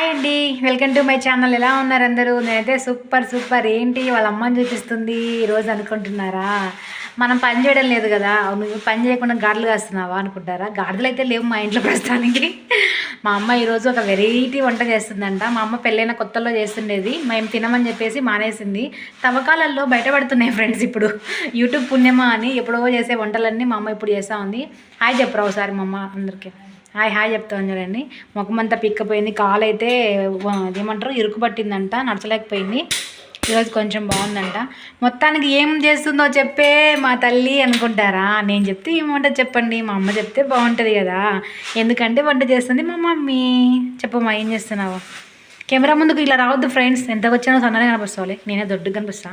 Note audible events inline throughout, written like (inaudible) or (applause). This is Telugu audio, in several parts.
హాయ్ అండి. Welcome to my channel. ఎలా ఉన్నారు అందరూ? నేనైతే సూపర్ సూపర్. ఏంటి? వాళ్ళ అమ్మని చూపిస్తుంది. ఈరోజు అనుకుంటున్నారా? మనం పని చేయడం లేదు కదా. నువ్వు పని చేయకుండా గాడులు కాస్తున్నావా అనుకుంటారా? గాడులు అయితే లేవు మా ఇంట్లో ప్రస్తుతానికి. మా అమ్మ ఈరోజు ఒక వెరైటీ వంట చేస్తుందంట. మా అమ్మ పెళ్ళైన కొత్తలో చేస్తుండేది. మేము తినమని చెప్పేసి మానేసింది. తవ్వకాలల్లో బయటపడుతున్నాయి ఫ్రెండ్స్ ఇప్పుడు. యూట్యూబ్ పుణ్యమా అని ఎప్పుడో చేసే వంటలన్నీ మా అమ్మ ఇప్పుడు చేస్తూ ఉంది. హాయ్ చెప్పరా ఒకసారి మా అమ్మ అందరికీ. హాయ్ హాయ్ చెప్తాను చూడండి ముఖమంతా పిక్కపోయింది. కాలు అయితే ఏమంటారు ఇరుకు పట్టిందంట నడచలేకపోయింది. ఈరోజు కొంచెం బాగుందంట. మొత్తానికి ఏం చేస్తుందో చెప్పే మా తల్లి అనుకుంటారా? నేను చెప్తే ఏమంటే చెప్పండి? మా అమ్మ చెప్తే బాగుంటుంది కదా. ఎందుకంటే వంట చేస్తుంది మా మమ్మీ. చెప్పమ్మా ఏం చేస్తున్నావు? కెమెరా ముందుకు ఇలా రావద్దు ఫ్రెండ్స్. ఎంత వచ్చానో సన్నగా కనిపిస్తావాలి నేనే దొడ్డు కనిపిస్తా.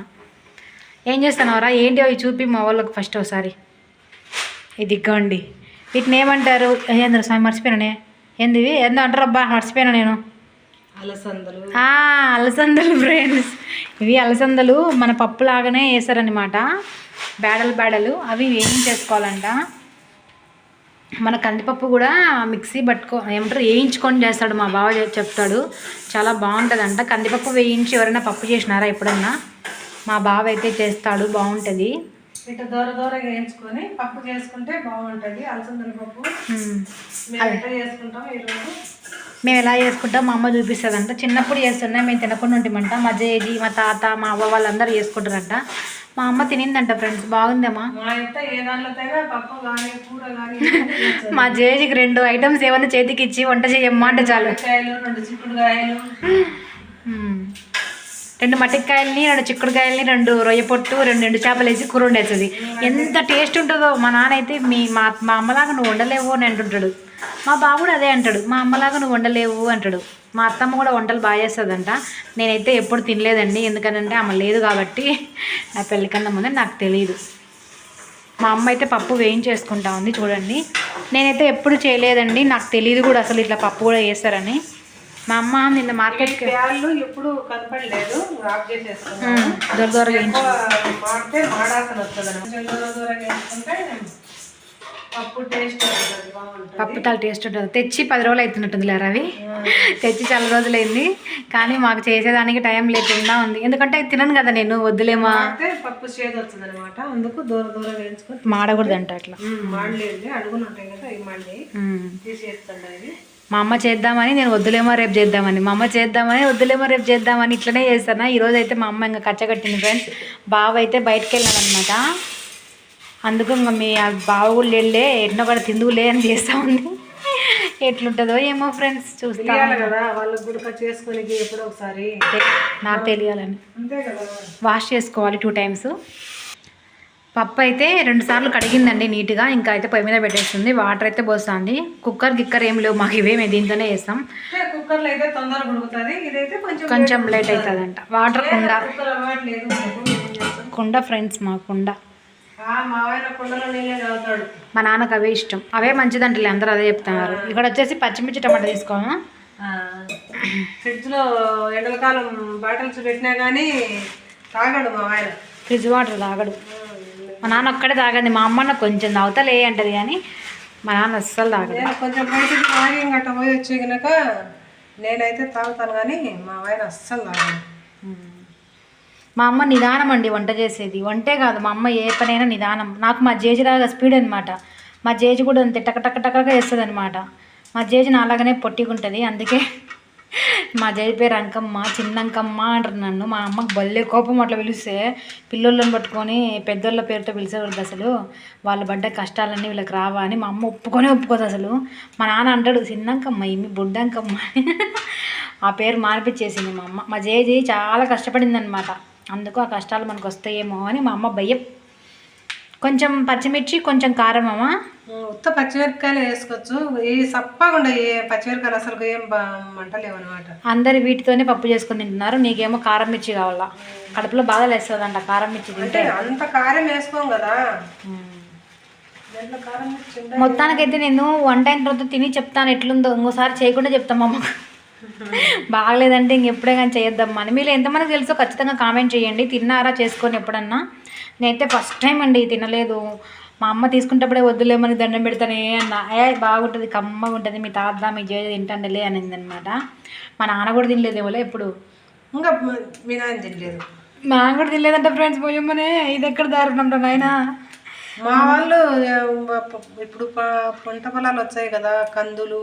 ఏం చేస్తున్నావురా? ఏంటి అవి చూపి మా వాళ్ళకి ఫస్ట్ ఒకసారి. ఇదిగోండి. వీటిని ఏమంటారు? ఏంద్ర స్వామి మర్చిపోయినానే. ఏంది ఇవి? ఏందో అంటారు అబ్బా మర్చిపోయినా నేను. అలసందలు. అలసందలు ఫ్రెండ్స్ ఇవి అలసందలు మన పప్పు లాగానే వేస్తారనమాట బేడలు బేడలు అవి వేయించేసుకోవాలంట మన కందిపప్పు కూడా మిక్సీ పట్టుకో ఏమంటారు వేయించుకొని చేస్తాడు మా బావ చెప్- చెప్తాడు. చాలా బాగుంటుందంట. కందిపప్పు వేయించి ఎవరైనా పప్పు చేసినారా ఎప్పుడన్నా? మా బావ అయితే చేస్తాడు బాగుంటుంది. ఇట్లా దూర దూరంగా వేయించుకొని పప్పు చేసుకుంటే బాగుంటుంది అలసందల పప్పు. మ్మ్. మేము ఎట్లా చేసుకుంటాం ఈరోజు మేము ఎలా చేసుకుంటాం మా అమ్మ చూపిస్తుందంట. చిన్నప్పుడు చేస్తున్నా మేము తినకుండా ఉంటామంట. మా జేజీ మా తాత మా అవ్వ వాళ్ళందరూ చేసుకుంటారంట. మా అమ్మ తినిందంట ఫ్రెండ్స్. బాగుందమ్మా మా జేజీకి రెండు ఐటమ్స్ ఏమైనా చేతికి ఇచ్చి వంట చేయమ్మా అంటే చాలు. రెండు చిక్కుడుకాయలు. రెండు మట్టికాయలని రెండు చిక్కుడుకాయలని రెండు రొయ్య పొట్టు రెండు ఎండు చేపలు వేసి కూర వండేస్తుంది. ఎంత టేస్ట్ ఉంటుందో మా నాన్న అయితే మీ మా మా అమ్మలాగా నువ్వు వండలేవు అని అంటుంటాడు. మా బాబు కూడా అదే అంటాడు. మా అమ్మలాగా నువ్వు వండలేవు అంటాడు. మా అత్తమ్మ కూడా వంటలు బాగా చేస్తుందంట. నేనైతే ఎప్పుడు తినలేదండి. ఎందుకనంటే ఆమె లేదు కాబట్టి నా పెళ్ళికన్నా ముందే నాకు తెలియదు మా అమ్మ అయితే పప్పు వేయించేసుకుంటా ఉంది చూడండి. నేనైతే ఎప్పుడు చేయలేదండి. నాకు తెలియదు కూడా అసలు ఇట్లా పప్పు కూడా వేస్తారని. మా అమ్మ నిన్న మార్కెట్కి ప్యాళ్ళు ఎప్పుడు కనపడలేదు ఆఫ్ చేసేసుకున్నాం దొర దొరగా మాడితే మాడాసన వస్తుంది దూర దూరంగా వేసుకుంటే పప్పు టేస్ట్ పప్పు చాలా టేస్ట్ ఉంటుంది. తెచ్చి పది రోజులు అవుతున్నట్టుంది లేరా అవి తెచ్చి చాలా రోజులైంది. కానీ మాకు చేసేదానికి టైం లేకుండా ఉంది. ఎందుకంటే అవి తినను కదా నేను వద్దులేమా? పప్పు చేదు వస్తుంది అనమాట అందుకు దూర దూరంగా వేయించుకొని మాడకూడదంట అట్లా. మాడలేదు. అడుగులు ఉంటాయి కదా అవి మళ్ళీ. తీసేస్తుండ ఇది మా అమ్మ చేద్దామని నేను వద్దులేమో రేపు చేద్దామని. మా అమ్మ చేద్దామని వద్దులేమో రేపు చేద్దామని ఇట్లనే చేస్తాను? ఈ రోజు అయితే మా అమ్మ ఇంకా కచ్చగట్టింది ఫ్రెండ్స్ బావ అయితే బయటకు వెళ్ళాడు అనమాట అందుకు ఇంకా మీ బావ కూడా వెళ్ళే ఎన్నో కూడా తిందువులే అని చేస్తా ఉంది. ఎట్లుంటుందో ఏమో ఫ్రెండ్స్ చూస్తా కదా గుడక చేసుకొని ఎప్పుడో ఒకసారి. నాకు తెలియాలని. వాష్ చేసుకోవాలి టూ టైమ్స్ పప్పు అయితే రెండు సార్లు కడిగిందండి నీట్గా. ఇంకా అయితే పొయ్యి మీద పెట్టేస్తుంది. వాటర్ అయితే పోస్తుంది. కుక్కర్ గిక్కర్ ఏం లేవు. మాకు ఇవే మేము దీంతోనే అంటే కుక్కర్లో అయితే తొందరగా ఉడుకుతుంది. ఇదైతే కొంచెం కొంచెం లేట్ అవుతుందంట. వాటర్ కుండ? కుండ ఫ్రెండ్స్ మా కుండ. మా నాన్నకు అవే ఇష్టం. అవే మంచిదంటలే అందరూ అదే చెప్తున్నారు. ఇక్కడ వచ్చేసి పచ్చిమిర్చి టమాటా తీసుకోమా ఫ్రిడ్జ్లో ఎండలకాలం బాటిల్స్ పెట్టినా కానీ తాగాడు మా ఆయన. ఫ్రిడ్జ్ వాటర్ తాగడు. మా నాన్న ఒక్కడే తాగండి మా అమ్మ నాకు కొంచెం తాగుతలే అంటది కానీ మా నాన్న అస్సలు నేను కొంచెం బయటికి తాగి గట్ట పోయి వచ్చి కనుక నేనైతే తాగుతాను కానీ మా ఆయన అస్సలు తాగాడు. మా అమ్మ నిదానం అండి వంట చేసేది. వంటే కాదు మా అమ్మ ఏ పనైనా నిదానం. నాకు మా జేజిలాగా స్పీడ్ అనమాట మా జేజి కూడా అంతే టక టక టకగా వేస్తుంది అనమాట మా జేజి నాలాగానే పొట్టిగుంటుంది అందుకే మా జై పేరు అంకమ్మ చిన్నంకమ్మ అంటారు నన్ను. మా అమ్మకి భలే కోపం అట్లా పిలిస్తే పిల్లోళ్ళని పట్టుకొని పెద్దోళ్ళ పేరుతో పిలిచేవాళ్ళు అసలు. వాళ్ళు పడ్డ కష్టాలన్నీ వీళ్ళకి రావా అని మా అమ్మ ఒప్పుకొనే ఒప్పుకోదు అసలు. మా నాన్న అంటాడు చిన్నంకమ్మ ఈమె బుడ్డంకమ్మ అని. ఆ పేరు మార్పిచ్చేసింది మా అమ్మ. మా జేజి చాలా కష్టపడింది అనమాట అందుకు ఆ కష్టాలు మనకు వస్తాయేమో అని మా అమ్మ భయం. కొంచెం పచ్చిమిర్చి కొంచెం కారం అమ్మ ఉత్త పచ్చిమిరపకాయలు వేసుకోవచ్చు. ఈ సప్పగా ఉండే ఏ పచ్చిమిరపకాయలు అసలు ఏం బా మంటలేవు అనమాట అందరు వీటితోనే పప్పు చేసుకొని తింటున్నారు. నీకేమో కారం మిర్చి కావాలా? కడుపులో బాధ లేస్తుందంట కారం మిర్చి అంటే తింటే. అంత కారం వేసుకోం కదా. మొత్తానికైతే నేను వంట అయిన తర్వాత తిని చెప్తాను ఎట్లుందో. ఇంకోసారి చేయకుండా చెప్తాం అమ్మకు బాగలేదంటే ఇంకెప్పుడే కానీ చేయొద్దమ్మా అని. మీరు ఎంతమంది తెలుసో ఖచ్చితంగా కామెంట్ చేయండి. తిన్నారా చేసుకొని ఎప్పుడన్నా? నేనైతే ఫస్ట్ టైం అండి తినలేదు. మా అమ్మ తీసుకుంటప్పుడే వద్దులే మనకి దండం పెడతానే అన్న. ఏ బాగుంటుంది కమ్మగా ఉంటుంది మీ తాత మీ జయ తింటాండలే అనింది అనమాట మా నాన్న కూడా తినలేదు ఎవరో ఎప్పుడు. ఇంకా మీ నాన్న తినలేదు. మా నాన్న కూడా తినలేదంట ఫ్రెండ్స్ పోయమ్మనే ఇది ఎక్కడ దారుణం రా నాయనా? మా వాళ్ళు ఇప్పుడు పంట పొలాలు వచ్చాయి కదా కందులు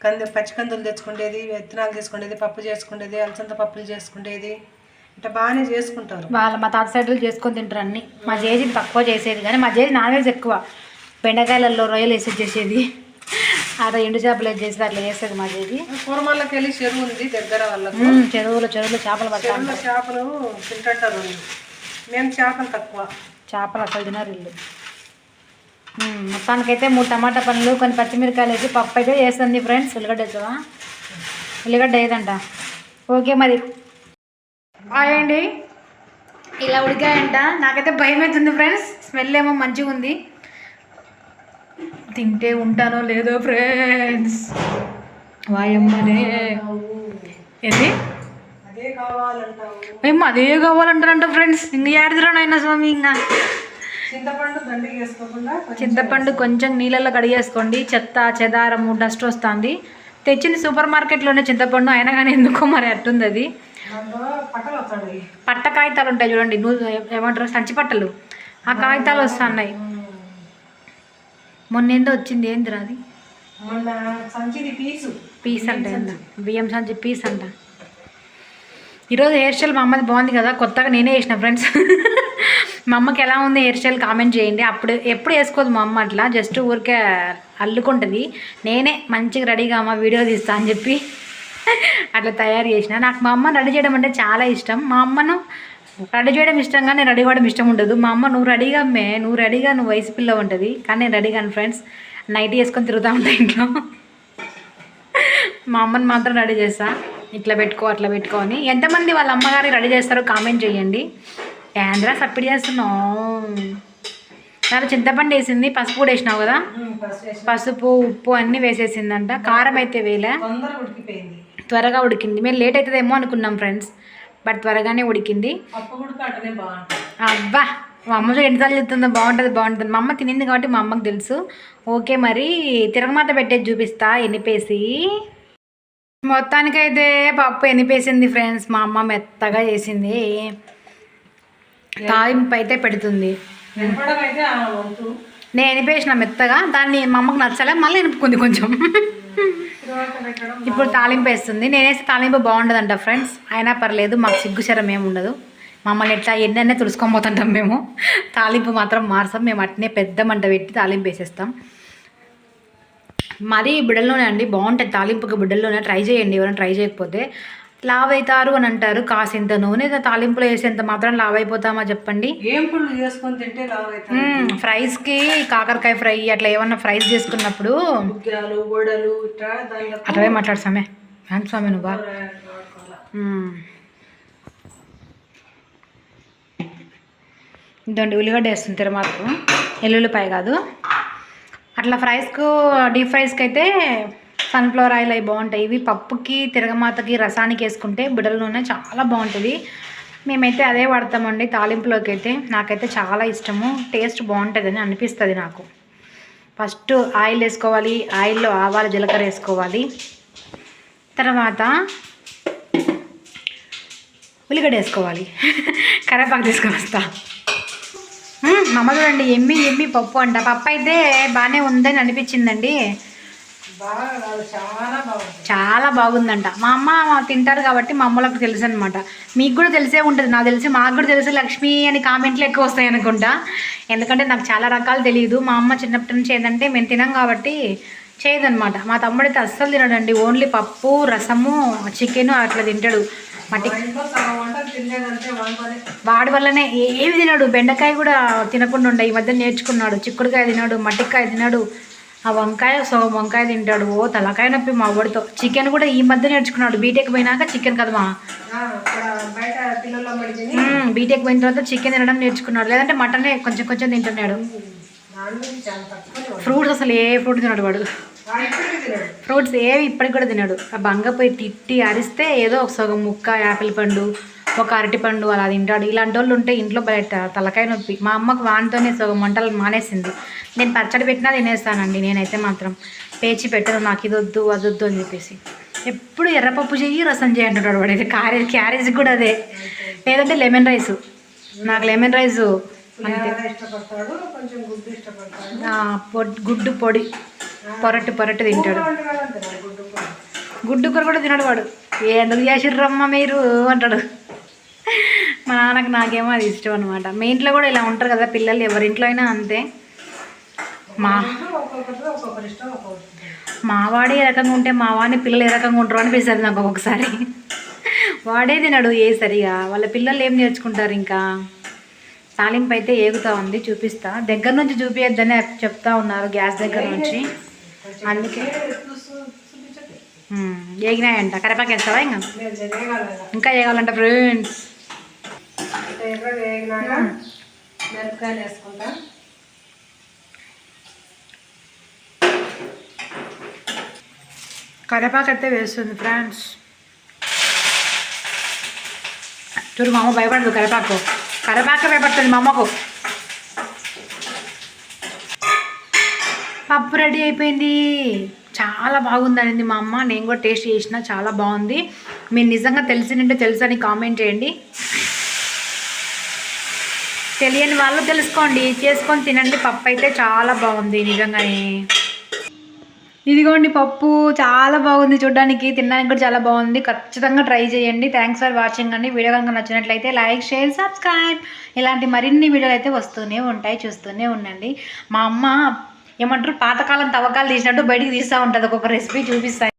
కంది పచ్చి కందులు తెచ్చుకునేది విత్తనాలు తీసుకునేది పప్పు చేసుకునేది అలసంద పప్పులు చేసుకునేది ఇట్లా బాగానే చేసుకుంటారు. వాళ్ళ మా తాత సైడ్లు చేసుకొని తింటారు అన్ని. మా జేజీ తక్కువ చేసేది కానీ మా జేజీ నాన్ వెజ్ ఎక్కువ. బెండకాయలలో రొయ్యలు వేసి చేసేది. అట్లా ఎండు చేపలు వేసి చేసేది అట్లా చేసేది మా జేజీ కూరమల్లకి వెళ్ళి చెరువు ఉంది దగ్గర వాళ్ళకు. చెరువులు చెరువులు చేపలు చెరువులో చేపలు తింటుంటారు మేము చేపలు తక్కువ. చేపలు అసలు తినరు ఇల్లు మొత్తానికైతే మూడు టమాటా పండ్లు కొన్ని పచ్చిమిరకాయలు వేసి పప్పు అయితే చేస్తుంది ఫ్రెండ్స్. ఉల్లిగడ్డ వేసావా? ఉల్లిగడ్డ వేయదంట ఓకే మరి. అయ్యండి ఇలా ఉడికాయంట. నాకైతే భయం అవుతుంది ఫ్రెండ్స్ స్మెల్ ఏమో మంచిగా ఉంది. తింటే ఉంటానో లేదో ఫ్రెండ్స్ వాయమ్మనే. ఏంది? మేము అదే కావాలంటారంట ఫ్రెండ్స్ ఇంక ఏడుదిరానైనా స్వామి ఇంకా. చింతపండు కొంచెం చింతపండు కొంచెం నీళ్ళల్లో కడిగేసుకోండి. చెత్త చెదారము డస్ట్ వస్తుంది. తెచ్చింది సూపర్ మార్కెట్లోనే చింతపండు. అయినా కానీ ఎందుకో మరి అట్టుంది అది. పట్ట కాగితాలు ఉంటాయి చూడండి. నువ్వు ఏమంటారు? సంచి పట్టలు. ఆ కాగితాలు వస్తున్నాయి. మొన్న ఏందో వచ్చింది ఏందిరా అది? పీసు. అంట బియ్యం సంచి. పీస్ అంట. ఈరోజు హెయిర్ స్టైల్ మా అమ్మది బాగుంది కదా కొత్తగా నేనే వేసిన ఫ్రెండ్స్. మా అమ్మకి ఎలా ఉంది హెయిర్ స్టైల్ కామెంట్ చేయండి. అప్పుడు ఎప్పుడు వేసుకోదు మా అమ్మ అట్లా జస్ట్ ఊరికే అల్లుకుంటుంది. నేనే మంచిగా రెడీగా అమ్మ వీడియో తీస్తా అని చెప్పి అట్లా తయారు చేసిన. నాకు మా అమ్మ రెడీ చేయడం అంటే చాలా ఇష్టం. మా అమ్మను రెడీ చేయడం ఇష్టం కానీ రెడీ అవ్వడం ఇష్టం ఉండదు. మా అమ్మ నువ్వు రెడీగా అమ్మే నువ్వు రెడీగా నువ్వు వయసు పిల్ల ఉంటుంది. కానీ నేను రెడీగాను ఫ్రెండ్స్ నైట్ వేసుకొని తిరుగుతూ ఉంటా ఇంట్లో. మా అమ్మని మాత్రం రెడీ చేస్తా. ఇట్లా పెట్టుకో అట్లా పెట్టుకో అని. ఎంతమంది వాళ్ళ అమ్మగారికి రెడీ చేస్తారో కామెంట్ చేయండి. ఏంద్రా సప్పిడి చేస్తున్నావు? దాంట్లో చింతపండు వేసింది పసుపు కూడా వేసినావు కదా? పసుపు ఉప్పు అన్నీ వేసేసిందంట. కారం అయితే వేలే త్వరగా ఉడికింది. మేము లేట్ అవుతుందేమో అనుకున్నాం ఫ్రెండ్స్ బట్ త్వరగానే ఉడికింది. అబ్బా మా అమ్మ ఎన్నిసార్లు చెప్తుందో బాగుంటుంది బాగుంటుంది. మా అమ్మ తినింది కాబట్టి మా అమ్మకి తెలుసు. ఓకే మరి తిరగమాత పెట్టేది చూపిస్తా ఎనిపేసి. మొత్తానికైతే పప్పు ఎనిపేసింది ఫ్రెండ్స్ మా అమ్మ మెత్తగా చేసింది. తాలింపు అయితే పెడుతుంది. నేను ఎనిపేసిన మెత్తగా దాన్ని మా అమ్మకి నచ్చలే మళ్ళీ ఎనుపుకుంది కొంచెం. ఇప్పుడు తాలింపు వేస్తుంది. నేనేస్తే తాలింపు బాగుండదంట ఫ్రెండ్స్. అయినా పర్లేదు మాకు సిగ్గుచరం ఏమి ఉండదు. మమ్మల్ని ఎట్లా ఎన్నెన్నే తుడుచుకొని పోతుంటాం మేము. తాలింపు మాత్రం మార్చాం మేము అట్నే పెద్ద మంట పెట్టి తాలింపు వేసేస్తాం. మరీ బిడ్డల్లోనే అండి. బాగుంటుంది తాలింపుకి బిడ్డల్లోనే ట్రై చేయండి. ఎవరైనా ట్రై చేయకపోతే లావ్ అవుతారు అని అంటారు. కాసింత నూనె తాలింపులో వేసేంత మాత్రం లావ్ అయిపోతామా చెప్పండి? ఏం పుళ్ళు చేసుకొని తింటే లావు ఫ్రైస్కి కాకరకాయ ఫ్రై అట్లా ఏమన్నా ఫ్రైస్ చేసుకున్నప్పుడు అట్లవే మాట్లాడు స్వామి స్వామి నువ్వు? మ్మ్. ఇదండి ఉల్లిగడ్డ వేస్తుంది తిరుమాకు ఎల్లుల్లిపాయ కాదు. అట్లా ఫ్రైస్కు డీప్ ఫ్రైస్కి అయితే సన్ఫ్లవర్ ఆయిల్ అవి బాగుంటాయి. ఇవి పప్పుకి తిరగమాతకి రసానికి వేసుకుంటే బిడల నూనె చాలా బాగుంటుంది. మేమైతే అదే వాడతామండి తాలింపులోకి అయితే. నాకైతే చాలా ఇష్టము. టేస్ట్ బాగుంటుందని అనిపిస్తుంది నాకు. ఫస్ట్ ఆయిల్ వేసుకోవాలి. ఆయిల్లో ఆవాలు జీలకర్ర వేసుకోవాలి. తర్వాత ఉల్లిగడ్డ వేసుకోవాలి. (laughs) కరేపాకు తీసుకొని వస్తా. మ్మ్, చూడండి ఎమ్మి ఎమ్మి పప్పు అంట. పప్పు అయితే బాగానే ఉందని అనిపించిందండి. చాలా బాగుందంట. మా అమ్మ తింటారు కాబట్టి మా అమ్మలకు తెలుసు అనమాట మీకు కూడా తెలిసే ఉంటుంది. నాకు తెలిసి మాకు కూడా తెలుసు లక్ష్మి అని కామెంట్లు ఎక్కువ వస్తాయి అనుకుంటా. ఎందుకంటే నాకు చాలా రకాలు తెలియదు మా అమ్మ చిన్నప్పటి నుంచి ఏంటంటే మేము తినాం కాబట్టి చేయదనమాట మా తమ్ముడైతే అస్సలు తినడండి. ఓన్లీ పప్పు రసము చికెన్ అట్లా తింటాడు. మట్టి వాడి వల్లనే ఏ- ఏమి తినడు. బెండకాయ కూడా తినకుండా ఉండే. ఈ మధ్య నేర్చుకున్నాడు. చిక్కుడుకాయ తినడు మట్టికాయ తినడు. ఆ వంకాయ సగం వంకాయ తింటాడు. ఓ తలకాయ నొప్పి మా వాడితో. చికెన్ కూడా ఈ మధ్య నేర్చుకున్నాడు. బీటెక్ పోయినాక చికెన్ కదమా బీటెక్ పోయిన తర్వాత చికెన్ తినడం నేర్చుకున్నాడు. లేదంటే మటనే కొంచెం కొంచెం తింటున్నాడు. ఫ్రూట్స్ అసలు ఏ ఫ్రూట్ తినడు వాడు. ఫ్రూట్స్ ఏవి ఇప్పటికి కూడా తినడు. ఆ బంగ పోయి తిట్టి అరిస్తే ఏదో ఒక సగం ముక్క యాపిల్ పండు ఒక అరటిపండు అలా తింటాడు. ఇలాంటి వాళ్ళు ఉంటే ఇంట్లో బయట తలకాయ నొప్పి. మా అమ్మకు వానితోనే సగం వంటలు మానేసింది. నేను పచ్చడి పెట్టినా తినేస్తానండి నేనైతే మాత్రం. పేచి పెట్టను నాకు ఇది వద్దు అది వద్దు అని చెప్పేసి. ఎప్పుడు ఎర్రపప్పు చెయ్యి రసం చేయి అంటుంటాడు వాడు. అయితే క్యారేజ్ క్యారేజ్ కూడా అదే. లేదంటే లెమన్ రైస్. నాకు లెమన్ రైస్ అంతే. గుడ్డు పొడ్- గుడ్డు పొడి. పొరట్టు పొరట్టు తింటాడు. గుడ్డు కూర కూడా తినడు వాడు. ఎందుకు చేసిర్రమ్మ మీరు? అంటాడు. మా నాన్నకు నాకేమో అది ఇష్టం అనమాట మీ ఇంట్లో కూడా ఇలా ఉంటారు కదా పిల్లలు ఎవరింట్లో అయినా అంతే. మా ఇంట్లో ఒక్కొక్కరితో ఒక్కొక్కరి ఇష్టం ఒక్కొక్కటి మా వాడే ఏ రకంగా ఉంటే మా వాడిని పిల్లలు ఏ రకంగా ఉంటారు అనిపిస్తుంది నాకు ఒక్కొక్కసారి. వాడే తినడు ఏ సరిగా. వాళ్ళ పిల్లలు ఏం నేర్చుకుంటారు ఇంకా? తాలింపు అయితే ఏగుతా ఉంది చూపిస్తా. దగ్గర నుంచి చూపించద్దని చెప్తా ఉన్నారు గ్యాస్ దగ్గర నుంచి. అందుకే. ఏగినాయంట. కరివేపాకు వేస్తావా ఇంకా ఇంకా వేయాలంట ఫ్రెండ్స్. ఎర్రగా వేగినాక మిరపకాయలు వేసుకుంటా. కరివేపాకు అయితే వేస్తుంది ఫ్రెండ్స్. చూడు మా అమ్మ భయపడదు కరివేపాకు. కరివేపాకు భయపడుతుంది మా అమ్మకు పప్పు రెడీ అయిపోయింది. చాలా బాగుందనింది మా అమ్మ. నేను కూడా టేస్ట్ చేసిన చాలా బాగుంది. మీరు నిజంగా తెలిసినంటే తెలుసని కామెంట్ చేయండి. తెలియని వాళ్ళు తెలుసుకోండి. చేసుకొని తినండి. పప్పు అయితే చాలా బాగుంది నిజంగానే. ఇదిగోండి పప్పు. చాలా బాగుంది చూడడానికి. తినడానికి కూడా చాలా బాగుంది. ఖచ్చితంగా ట్రై చేయండి. థ్యాంక్స్ ఫర్ వాచింగ్ అండి. వీడియో కనుక నచ్చినట్లయితే లైక్ షేర్ సబ్స్క్రైబ్. ఇలాంటి మరిన్ని వీడియోలు అయితే వస్తూనే ఉంటాయి చూస్తూనే ఉండండి. మా అమ్మ ఏమంటారు? పాతకాలం తవ్వకాలు తీసినట్టు బయటికి తీస్తూ ఉంటుంది. ఒక్కొక్క రెసిపీ చూపిస్తాయి